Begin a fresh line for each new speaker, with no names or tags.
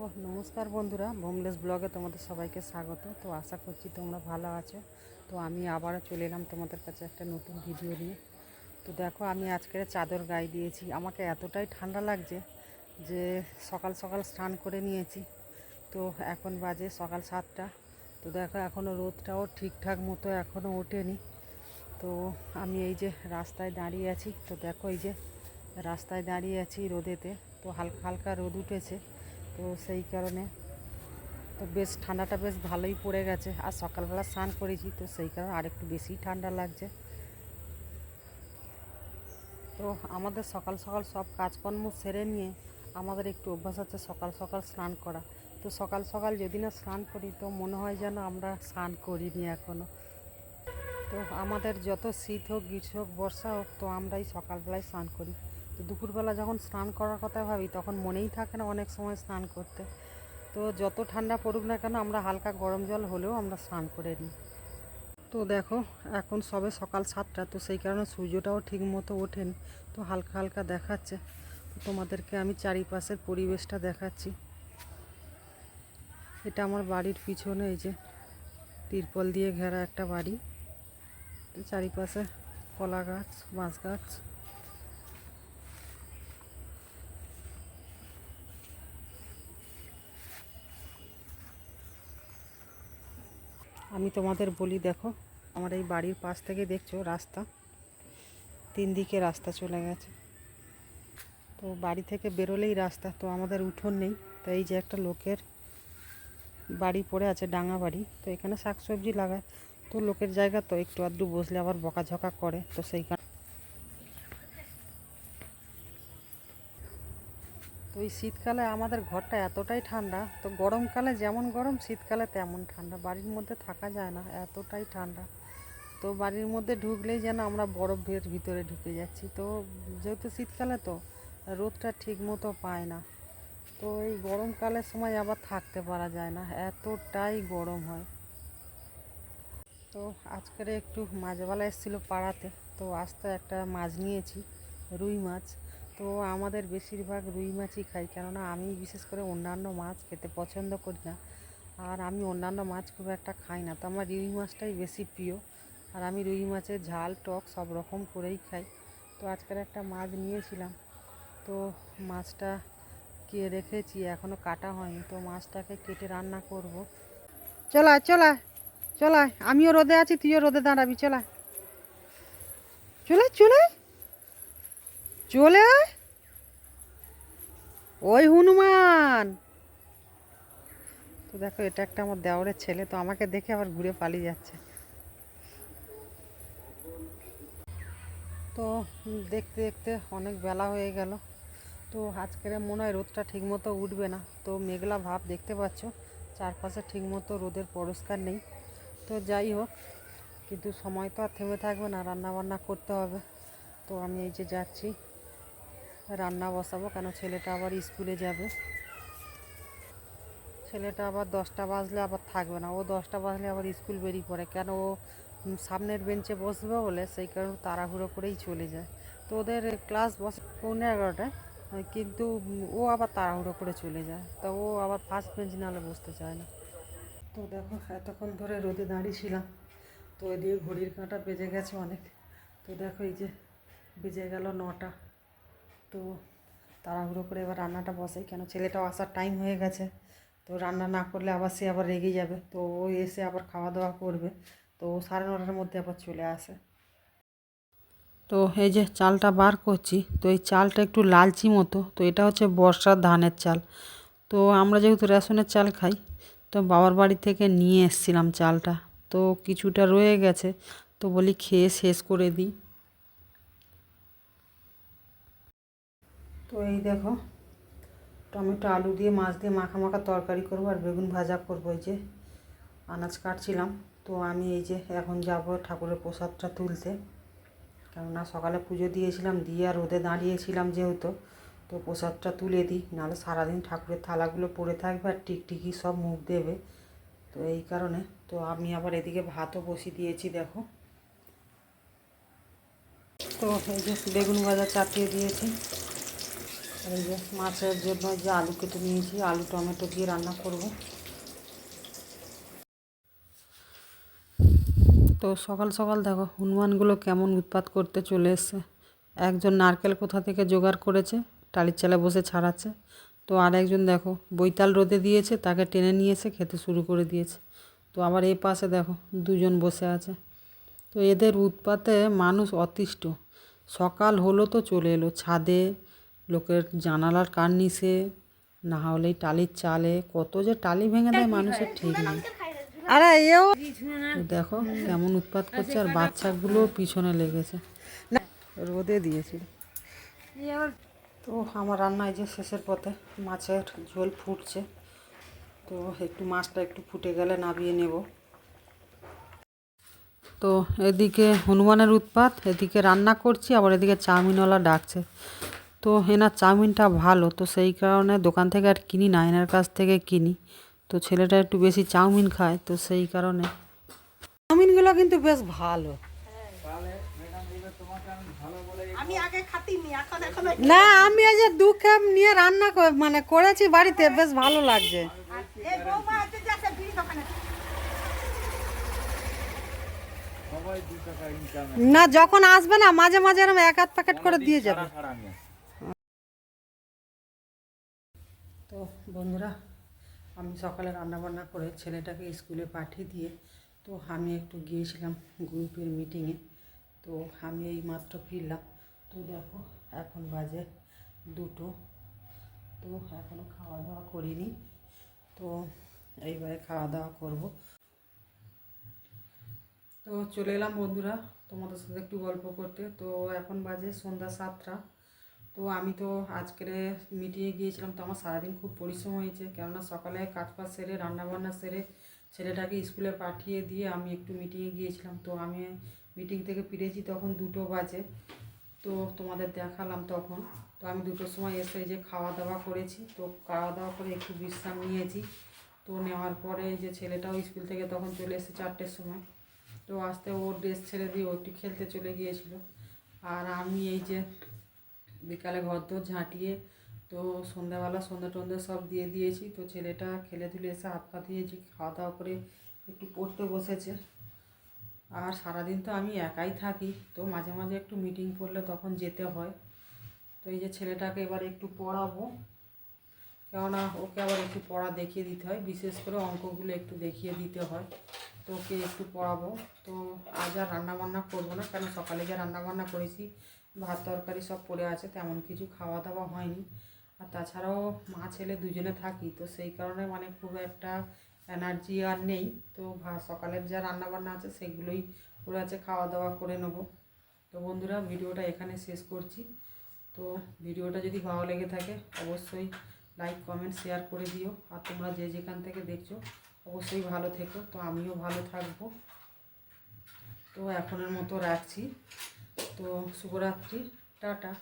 তো নমস্কার বন্ধুরা হোমলেস ব্লগে তোমাদের সবাইকে স্বাগত। তো আশা করছি তোমরা ভালো আছো। তো আমি আবারও চলে এলাম তোমাদের কাছে একটা নতুন ভিডিও নিয়ে। তো দেখো, আমি আজকে চাদর গায়ে দিয়েছি। আমাকে এতটাই ঠান্ডা লাগছে যে সকাল সকাল স্নান করে নিয়েছি। তো এখন বাজে সকাল সাতটা। তো দেখো এখনও রোদটাও ঠিকঠাক মতো এখনও ওঠেনি। তো আমি এই যে রাস্তায় দাঁড়িয়ে আছি। তো দেখো, এই যে রাস্তায় দাঁড়িয়ে আছি রোদেতে। তো হালকা হালকা রোদ উঠেছে। তো সেই কারণে তো বেশ ঠান্ডাটা বেশ ভালোই পড়ে গেছে। আর সকালবেলা স্নান করেছি, তো সেই কারণে আরেকটু বেশি ঠান্ডা লাগছে। তো আমাদের সকাল সকাল সব কাজকর্ম সেরে নিয়ে আমাদের একটু অভ্যাস আছে সকাল সকাল স্নান করা। তো সকাল সকাল যদি না স্নান করি, তো মনে হয় যেন আমরা স্নান করিনি এখনও তো আমাদের যত শীত হোক, গ্রীষ্ম হোক, বর্ষা হোক, তো আমরাই সকালবেলায় স্নান করি। তো দুপুরবেলা যখন স্নান করার কথা ভাবি, তখন মনেই থাকে না অনেক সময় স্নান করতে। তো যত ঠান্ডা পড়ুক না কেন, আমরা হালকা গরম জল হলেও আমরা স্নান করে নিই। তো দেখো, এখন সবে সকাল সাতটা, তো সেই কারণে সূর্যটাও ঠিক মতো ওঠেন, তো হালকা হালকা দেখাচ্ছে। তোমাদেরকে আমি চারিপাশের পরিবেশটা দেখাচ্ছি। এটা আমার বাড়ির পিছনে, এই যে তিরপল দিয়ে ঘেরা একটা বাড়ি। চারিপাশে কলা গাছ বাঁশ গাছ। আমি তোমাদের বলি, দেখো, আমার এই বাড়ির পাশ থেকে দেখছ রাস্তা। তিন দিকে রাস্তা চলে গেছে। তো বাড়ি থেকে বেরোলেই রাস্তা, তো আমাদের উঠোন নেই। তো এই যে একটা লোকের বাড়ি পড়ে আছে, ডাঙা বাড়ি। তো এখানে শাকসবজি লাগায়। তো লোকের জায়গা তো একটু আধটু বসলে আবার বকাঝকা করে। তো সেই কারণে এই শীতকালে আমাদের ঘরটা এতটাই ঠান্ডা, তো গরমকালে যেমন গরম, শীতকালে তেমন ঠান্ডা। বাড়ির মধ্যে থাকা যায় না, এতটাই ঠান্ডা। তো বাড়ির মধ্যে ঢুকলেই যেন আমরা বরফের ভিতরে ঢুকে যাচ্ছি। তো যেহেতু শীতকালে তো, রোদটা ঠিক মতো পায় না। তো এই গরমকালের সময় আবার থাকতে পারা যায় না, এতটাই গরম হয়। তো আজকের একটু মাছওয়ালা এসেছিল পাড়াতে, তো আসতে একটা মাছ নিয়েছি, রুই মাছ। তো আমাদের বেশিরভাগ রুই মাছই খাই। কেননা আমি বিশেষ করে অন্যান্য মাছ খেতে পছন্দ করি না। আর আমি অন্যান্য মাছ খুব একটা খাই না। তো আমার রুই মাছটাই বেশি প্রিয়। আর আমি রুই মাছের ঝাল, টক সব রকম করেই খাই। তো আজকের একটা মাছ নিয়েছিলাম। তো মাছটা কে রেখেছি? এখনও কাটা হয়নি। তো মাছটাকে কেটে রান্না করব। চলায় চলায় চলায় আমিও রোদে আছি, তুইও রোদে দাঁড়াবি চলায় চলে চলে। চলে ওই হনুমান। তো দেখো, এটা একটা আমার দেওরের ছেলে, তো আমাকে দেখে আবার ঘুরে পালিয়ে যাচ্ছে। তো দেখতে দেখতে অনেক বেলা হয়ে গেল। তো আজকের মনে হয় রোদটা ঠিকমতো উঠবে না। তো মেঘলা ভাব দেখতে পাচ্ছ, চারপাশে ঠিকমতো রোদের পরিষ্কার নেই। তো যাই হোক, কিন্তু সময় তো আর থেমে থাকবে না রান্না বান্না করতে হবে। তো আমি এই যে যাচ্ছি। রান্না বসাবো, কেন ছেলেটা আবার স্কুলে যাবে? ছেলেটা আবার দশটা বাজলে আবার থাকবে না। ও দশটা বাজলে আবার স্কুল বেরিয়ে পড়ে। কেন ও সামনের বেঞ্চে বসবে বলে? সেই কারণে তাড়াহুড়ো করেই চলে যায়। তো ওদের ক্লাস বসে, পৌনে এগারোটায় কিন্তু ও আবার তাড়াহুড়ো করে চলে যায়। তো ও আবার ফার্স্ট বেঞ্চ নাহলে বসতে চায় না। তো দেখো, এতক্ষণ ধরে রোদে দাঁড়িয়েছিলাম তো এদিকে ঘড়ির কাঁটা বেজে গেছে অনেক। তো দেখো এই যে বেজে গেল নটা। তো তাড়াহুড়ো করে এবার রান্নাটা বসাই। কেন ছেলেটাও আসার টাইম হয়ে গেছে। তো রান্না না করলে আবার সে আবার রেগে যাবে। তো ও এসে আবার খাওয়া দাওয়া করবে। তো সাড়ে নটার মধ্যে আবার চলে আসে। তো এই যে চালটা বার করছি। তো এই চালটা একটু লালচি মতো। তো এটা হচ্ছে বর্ষার ধানের চাল। তো আমরা যেহেতু রেশনের চাল খাই, তো বাবার বাড়ি থেকে নিয়ে এসছিলাম চালটা। তো কিছুটা রয়ে গেছে। তো বলি খেয়ে শেষ করে দিই। তো এই দেখো, টমেটো, আলু দিয়ে, মাছ দিয়ে মাখা মাখা তরকারি করব আর বেগুন ভাজা করব এই যে আনাজ কাটছিলাম। তো আমি এই যে এখন যাব ঠাকুরের প্রসাদটা তুলতে। কেননা সকালে পুজো দিয়েছিলাম, দিয়ে আর রোদে দাঁড়িয়েছিলাম যেহেতু, তো প্রসাদটা তুলে দিই। নাহলে সারাদিন ঠাকুরের থালাগুলো পড়ে থাকবে আর টিকটিকি সব মুখ দেবে। তো এই কারণে, তো আমি আবার এদিকে ভাতও বসিয়ে দিয়েছি, দেখো। তো এই যে বেগুন ভাজা চাপিয়ে দিয়েছি। এই যে মাছের জন্য যে আলু কেটে নিয়েছি, আলু, টমেটো দিয়ে রান্না করব। তো সকাল সকাল দেখো, হনুমানগুলো কেমন উৎপাত করতে চলে এসছে। একজন নারকেল কোথা থেকে জোগাড় করেছে, টালির চালে বসে ছাড়াচ্ছে। তো আর একজন দেখো, বৈতাল রোদে দিয়েছে, তাকে টেনে নিয়ে এসে খেতে শুরু করে দিয়েছে। তো আবার এই পাশে দেখো, দুজন বসে আছে। তো এদের উৎপাতে মানুষ অতিষ্ঠ। সকাল হলো তো চলে এলো, ছাদে লোকের জানালার কার্নিসে না হলেই টালির চালে, কত যে টালি ভেঙে দেয় মানুষের ঠিক নেই। আরে এও, দেখো কেমন উৎপাত করছে আর বাচ্চাগুলো পিছনে লেগেছে। রোদে দিয়েছিল তো আমার রান্না এই যে শেষের পথে, মাছের ঝোল ফুটছে। তো একটু মাছটা একটু ফুটে গেলে নামিয়ে নেব। তো এদিকে হনুমানের উৎপাত, এদিকে রান্না করছি, আবার এদিকে চাউমিনওয়ালা ডাকছে। তো এনার চাউমিনটা ভালো। তো সেই কারণে দোকান থেকে আর কিনি না এনার কাছ থেকে কিনি। তো ছেলেটা একটু বেশি চাউমিন খায় তো সেই কারণে। চাউমিনগুলো কিন্তু বেশ ভালো।
আমি আগে খাতিনি এখন এখন
না আমি এই যে দু কাপ নিয়ে রান্না কর- মানে করেছি বাড়িতে বেশ ভালো লাগছে। না যখন আসবে না মাঝে মাঝে এরকম এক আধ প্যাকেট করে দিয়ে যাবে। তো বন্ধুরা, আমি সকালে রান্না বান্না করে ছেলেটাকে স্কুলে পাঠিয়ে দিয়ে, তো আমি একটু গিয়েছিলাম গ্রুপের মিটিংয়ে, তো আমি এই মাত্র ফিরলাম। তো দেখো, এখন বাজে দুটো, তো এখনও খাওয়া দাওয়া করিনি, তো এইবারে খাওয়া দাওয়া করব। তো চলে এলাম বন্ধুরা তোমাদের সাথে একটু গল্প করতে, তো এখন বাজে সন্ধ্যা সাতটা। তো আমি তো আজকের মিটিংয়ে গিয়েছিলাম, তো আমার সারাদিন খুব পরিশ্রম হয়েছে। কেননা সকালে কাজ ফাজ সেরে, রান্নাবান্না সেরে ছেলেটাকে স্কুলে পাঠিয়ে দিয়ে আমি একটু মিটিংয়ে গিয়েছিলাম। তো আমি মিটিং থেকে ফিরেছি তখন দুটো বাজে, তো তোমাদের দেখালাম তখন। তো আমি দুটোর সময় এসে যে খাওয়া দাওয়া করেছি, তো খাওয়া দাওয়া করে একটু বিশ্রাম নিয়েছি। তো নেওয়ার পরে যে ছেলেটাও স্কুল থেকে তখন চলে এসেছে চারটের সময়। তো আসতে ওর ড্রেস ছেড়ে দিয়ে ও একটু খেলতে চলে গিয়েছিল। আর আমি এই যে বিকালে ঘর দোর ঝাঁটিয়ে তো সন্ধ্যাবেলা সন্ধ্যা টন্ধা সব দিয়ে দিয়েছি। তো ছেলেটা খেলে ধুলে এসে হাত পা দিয়েছি খাওয়া দাওয়া করে একটু পড়তে বসেছে। আর সারাদিন তো আমি একাই থাকি, তো মাঝে মাঝে একটু মিটিং পড়লে তখন যেতে হয়। তো এই যে ছেলেটাকে এবার একটু পড়াবো। কেননা ওকে আবার একটু পড়া দেখিয়ে দিতে হয়, বিশেষ করে অঙ্কগুলো একটু দেখিয়ে দিতে হয়। তো ওকে একটু পড়াবো। তো আজ আর রান্নাবান্না করব না কারণ সকালে যা রান্নাবান্না করেছি ভাত তরকারি সব পড়ে আছে, তেমন কিছু খাওয়া দাওয়া হয়নি। আর তাছাড়াও মা ছেলে দুজনে থাকি, তো সেই কারণে মানে খুব একটা এনার্জি আর নেই। তো সকালের যা রান্নাবান্না আছে সেগুলোই পড়ে আছে খাওয়া দাওয়া করে নেব। তো বন্ধুরা, ভিডিওটা এখানে শেষ করছি। তো ভিডিওটা যদি ভালো লেগে থাকে, অবশ্যই লাইক, কমেন্ট শেয়ার করে দিও। আর তোমরা যে যেখান থেকে দেখছ, অবশ্যই ভালো থেকো। তো আমিও ভালো থাকব। তো এখনের মতো রাখছি। তো শুভরাত্রি টাটা।